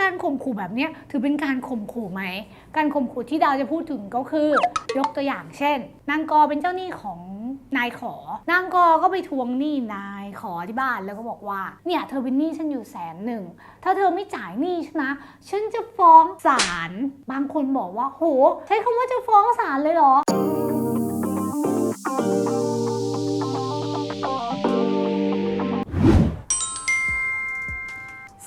การข่มขู่แบบนี้ถือเป็นการข่มขู่ไหม การข่มขู่ที่ดาวจะพูดถึงก็คือยกตัวอย่างเช่น นางกอเป็นเจ้าหนี้ของนายขอ นางกอก็ไปทวงหนี้นายขอที่บ้านแล้วก็บอกว่า เนี่ยเธอเป็นหนี้ฉันอยู่แสนหนึ่ง ถ้าเธอไม่จ่ายหนี้ฉันนะ ฉันจะฟ้องศาล บางคนบอกว่า โห ใช้คำว่าจะฟ้องศาลเลยเหรอ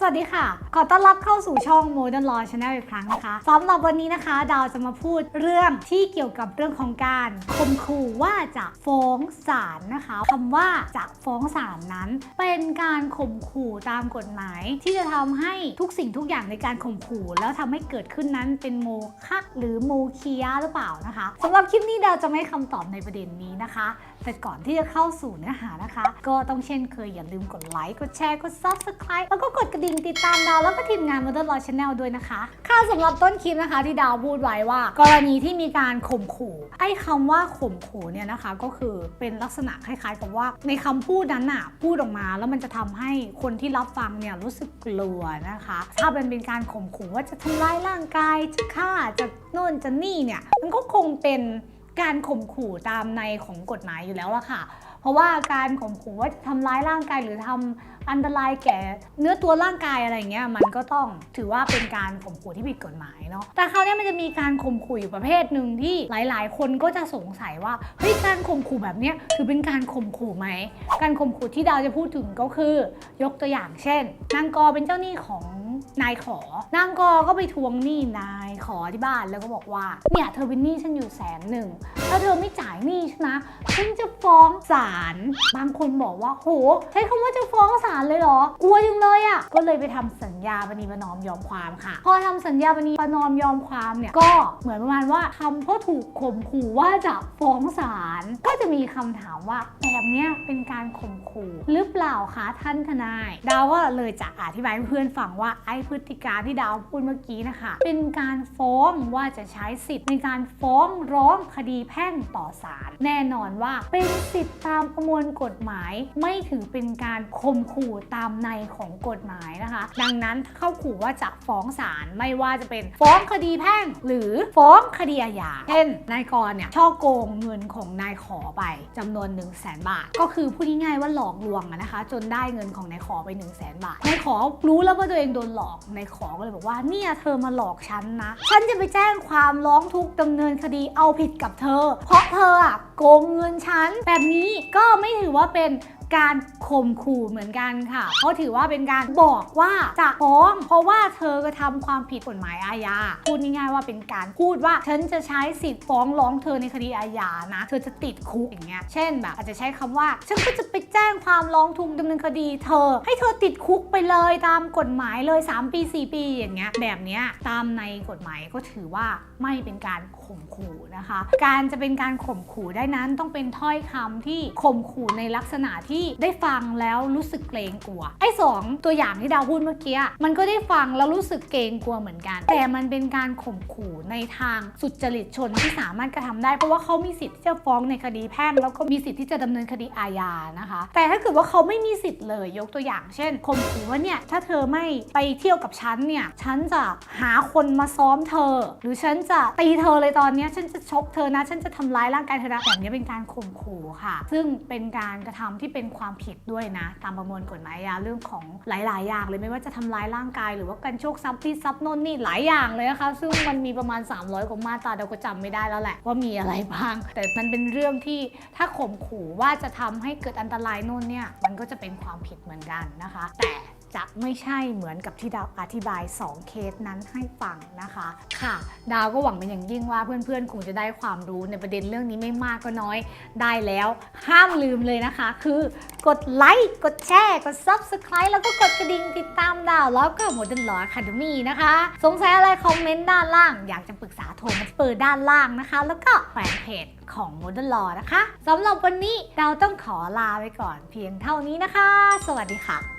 สวัสดีค่ะ ขอต้อนรับเข้าสู่ช่อง Modern Law Channel อีกครั้งนะคะสำหรับวันนี้นะคะ ดาวจะมาพูดเรื่องที่เกี่ยวกับเรื่องของการข่มขู่ว่าจะฟ้องศาลนะคะคำว่าจะฟ้องศาลนั้น เป็นการข่มขู่ตามกฎหมาย ที่จะทำให้ทุกสิ่งทุกอย่างในการข่มขู่ แล้วทำให้เกิดขึ้นนั้นเป็นโมฆะหรือโมคียะหรือเปล่านะคะสำหรับคลิปนี้ดาวจะไม่ให้คำตอบในประเด็นนี้นะคะแต่ก่อนที่จะเข้าสู่เนื้อหานะคะ ก็ต้องเช่นเคยอย่าลืมกดไลค์ กดแชร์ กด subscribe แล้วก็กดกระดิ่งติดตามดาวแล้วก็ทีมงาน Mother Law Channel ด้วยนะคะค่ะสำหรับต้นคลิปนะคะที่ดาวพูดไว้ว่า กรณีที่มีการข่มขู่ ไอ้คำว่าข่มขู่เนี่ยนะคะก็คือเป็นลักษณะคล้ายๆ กับว่าในคำพูดนั้นน่ะพูดออกมา แล้วมันจะทำให้คนที่รับฟังเนี่ยรู้สึกกลัวนะคะ ถ้าเป็นเป็นการข่มขู่ว่าจะทำร้ายร่างกายจะฆ่าจะโน่นจะนี่เนี่ยมันก็คงเป็น การข่มขู่ตามในของกฎหมายอยู่แล้วอะค่ะ เพราะว่าการข่มขู่ว่าจะทำร้ายร่างกายหรือทำอันตรายแก่เนื้อตัวร่างกายอะไรเงี้ยมันก็ต้องถือว่าเป็นการข่มขู่ที่ผิดกฎหมายเนาะแต่คราวนี้มันจะมีการข่มขู่อยู่ประเภทหนึ่งที่หลาย ๆ คนก็จะสงสัยว่าเฮ้ยการข่มขู่แบบเนี้ยถือเป็นการข่มขู่ไหมการข่มขู่ที่ดาวจะพูดถึงก็คือ ยกตัวอย่างเช่นนางกอเป็นเจ้าหนี้ของ นายขอนางกอก็ไปทวงหนี้นายขอที่บ้านแล้วก็บอกว่าเนี่ยเธอเป็นหนี้ฉันอยู่แสนหนึ่งถ้าเธอไม่จ่ายหนี้ฉันนะฉันจะฟ้องศาลบางคนบอกว่าโหใช้คำว่าจะฟ้องศาลเลยเหรอกลัวจังเลยอะ่ะก็เลยไปทำสัญญาปณีประนอมยอมความค่ะ พอทำสัญญาปณีประนอมยอมความเนี่ยก็เหมือนประมาณว่าทำเพราะถูกข่มขู่ว่าจะฟ้องศาลก็จะมีคำถามว่าแบบเนี้ยเป็นการข่มขู่หรือเปล่าคะท่านทนายดาวก็เลยจะอธิบายให้เพื่อนฟังว่าไอ้พฤติการที่ดาวพูดเมื่อกี้นะคะ เป็นการฟ้องว่าจะใช้สิทธิ์ในการฟ้องร้องคดีแพ่งต่อศาลแน่นอนว่าเป็นสิทธิ์ตามประมวลกฎหมาย ไม่ถือเป็นการข่มขู่ตามในของกฎหมายนะคะ ดังนั้นถ้าเข้าขู่ว่าจะฟ้องศาลไม่ว่าจะเป็นฟ้องคดีแพ่ง หรือฟ้องคดีอาญาเช่นนายกรเนี่ยช่อโกงเงินของนายขอไปจำนวน 1 0 0 0 0แบาท ก็คือพูดง่ายๆว่าหลอกลวงนะคะ จนได้เงินของนายขอไป 1 0 0 0 0แบาทนายขอรู้แล้วว่าตัวเองโดนหลอกนายขอก็เลยบอกว่าเนี่ยเธอมาหลอกฉันนะ ฉันจะไปแจ้งความร้องทุกข์ดำเนินคดีเอาผิดกับเธอ เพราะเธออะโกงเงินฉันแบบนี้ก็ไม่ถือว่าเป็น การข่มขู่เหมือนกันค่ะ เพราะถือว่าเป็นการบอกว่าจะฟ้อง เพราะว่าเธอกระทำความผิดกฎหมายอาญาพูดง่ายๆว่าเป็นการพูดว่าฉันจะใช้สิทธิ์ฟ้องร้องเธอในคดีอาญานะ เธอจะติดคุกอย่างเงี้ยเช่นแบบอาจจะใช้คำว่าฉันก็จะไปแจ้งความร้องทุกข์ดำเนินคดี เธอ ให้เธอติดคุกไปเลยตามกฎหมายเลย 3 ปี 4 ปีอย่างเงี้ยแบบเนี้ยตามในกฎหมายก็ถือว่าไม่เป็นการข่มขู่นะคะ การจะเป็นการข่มขู่ได้นั้นต้องเป็นถ้อยคำที่ข่มขู่ในลักษณะที่ได้ฟังแล้วรู้สึกเกรงกลัว ไอ้สองตัวอย่างที่ดาวพูดเมื่อกี้มันก็ได้ฟังแล้วรู้สึกเกรงกลัวเหมือนกัน แต่มันเป็นการข่มขู่ในทางสุจริตชนที่สามารถกระทำได้ เพราะว่าเขามีสิทธิ์ที่จะฟ้องในคดีแพ่งแล้วก็มีสิทธิ์ที่จะดำเนินคดีอาญานะคะ แต่ถ้าเกิดว่าเขาไม่มีสิทธิ์เลยยกตัวอย่าง เช่นข่มขู่ว่าเนี่ยถ้าเธอไม่ไปเที่ยวกับฉันเนี่ยฉันจะหาคนมาซ้อมเธอ หรือฉันจะตีเธอเลยตอนนี้ฉันจะชกเธอนะฉันจะทำร้ายร่างกายเธอนะแบบนี้เป็นการข่มขู่ค่ะ ซึ่งเป็นการกระทำที่เป็นความผิดด้วยนะ ตามประมวลกฎหมายอาญาเรื่องของหลาย ๆ อย่างเลยไม่ว่าจะทำร้ายร่างกาย หรือว่าการโชคทรัพย์ที่ทรัพย์นนนี่หลายอย่างเลยนะคะ ซึ่งมันมีประมาณ 300กว่ามาตราเราก็จำไม่ได้แล้วแหละว่ามีอะไรบ้าง แต่มันเป็นเรื่องที่ถ้าข่มขู่ว่าจะทำให้เกิดอันตรายนู่นเนี่ยมันก็จะเป็นความผิดเหมือนกันนะคะ แต่ จะไม่ใช่เหมือนกับที่ดาวอธิบาย 2 เคสนั้นให้ฟังนะคะ ค่ะ ดาวก็หวังเป็นอย่างยิ่งว่าเพื่อนๆ คงจะได้ความรู้ในประเด็นเรื่องนี้ไม่มากก็น้อยได้แล้ว ห้ามลืมเลยนะคะ คือกดไลค์ กดแชร์ กด Subscribe แล้วก็กดกระดิ่งติดตามดาวแล้วก็ Modern Law Academy นะคะ สงสัยอะไรคอมเมนต์ด้านล่าง อยากจะปรึกษาโทรมาที่เบอร์ด้านล่างนะคะ แล้วก็แฟนเพจของ Modern Law นะคะสำหรับวันนี้เราต้องขอลาไปก่อนเพียงเท่านี้นะคะ สวัสดีค่ะ